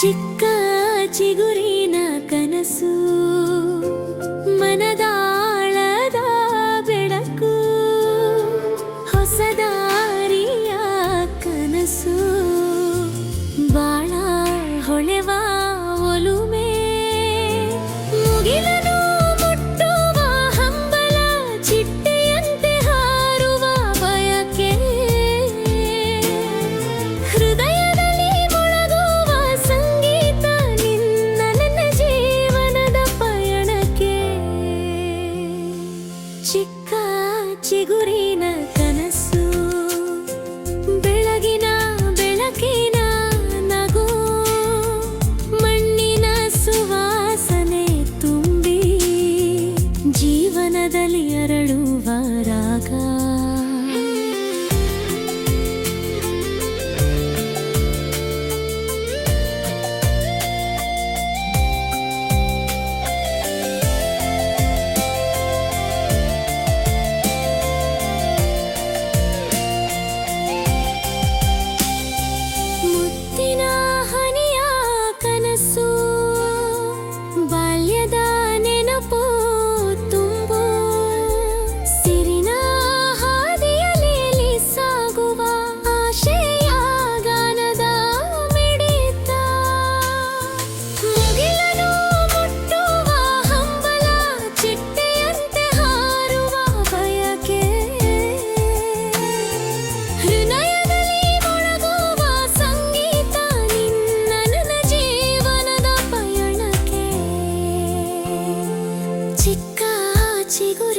చిక్క చిగురిన కనసు చిక్క చిగురిన 几个。